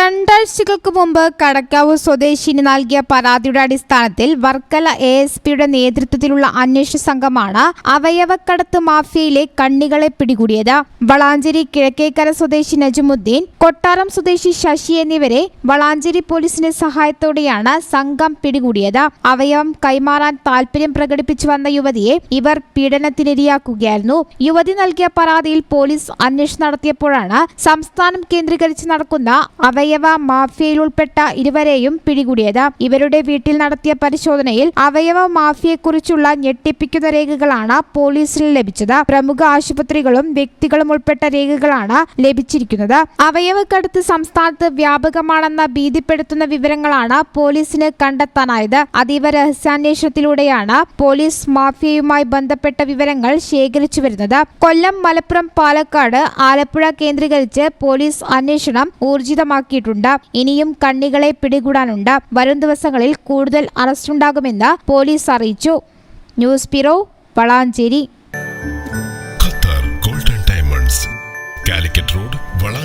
രണ്ടാഴ്ചകൾക്ക് മുമ്പ് കടക്കാവ് സ്വദേശിനി നൽകിയ പരാതിയുടെ അടിസ്ഥാനത്തിൽ വർക്കല എ എസ് പിയുടെ നേതൃത്വത്തിലുള്ള അന്വേഷണ സംഘമാണ് അവയവക്കടത്ത് മാഫിയയിലെ കണ്ണികളെ പിടികൂടിയത്. വളാഞ്ചേരി കിഴക്കേക്കര സ്വദേശി നജമുദ്ദീൻ കൊട്ടാരം സ്വദേശി ശശി എന്നിവരെ വളാഞ്ചേരി പോലീസിന്റെ സഹായത്തോടെയാണ് സംഘം പിടികൂടിയത്. അവയവം കൈമാറാൻ താൽപര്യം പ്രകടിപ്പിച്ചു വന്ന യുവതിയെ ഇവർ പീഡനത്തിനിരയാക്കുകയായിരുന്നു. യുവതി നൽകിയ പരാതിയിൽ പോലീസ് അന്വേഷണം നടത്തിയപ്പോഴാണ് സംസ്ഥാനം കേന്ദ്രീകരിച്ച് നടക്കുന്ന അവയവ മാഫിയയിൽ ഉൾപ്പെട്ട ഇരുവരെയും പിടികൂടിയത്. ഇവരുടെ വീട്ടിൽ നടത്തിയ പരിശോധനയിൽ അവയവ മാഫിയെക്കുറിച്ചുള്ള ഞെട്ടിപ്പിക്കുന്ന രേഖകളാണ് പോലീസിന് ലഭിച്ചത്. പ്രമുഖ ആശുപത്രികളും വ്യക്തികളും ഉൾപ്പെട്ട രേഖകളാണ് ലഭിച്ചിരിക്കുന്നത്. അവയവക്കടുത്ത് സംസ്ഥാനത്ത് വ്യാപകമാണെന്ന ഭീതിപ്പെടുത്തുന്ന വിവരങ്ങളാണ് പോലീസിന് കണ്ടെത്താനായത്. അതീവ രഹസ്യാന്വേഷണത്തിലൂടെയാണ് പോലീസ് മാഫിയയുമായി ബന്ധപ്പെട്ട വിവരങ്ങൾ ശേഖരിച്ചു വരുന്നത്. കൊല്ലം മലപ്പുറം പാലക്കാട് ആലപ്പുഴ കേന്ദ്രീകരിച്ച് പോലീസ് അന്വേഷണം ഊർജിതമാക്കിയിട്ടുണ്ട് ഇനിയും കണ്ണികളെ പിടികൂടാനുണ്ട്. വരും ദിവസങ്ങളിൽ കൂടുതൽ അറസ്റ്റുണ്ടാകുമെന്ന് പോലീസ് അറിയിച്ചു. News bureau Valanchery. Qatar golden diamonds Calicut road Tanalur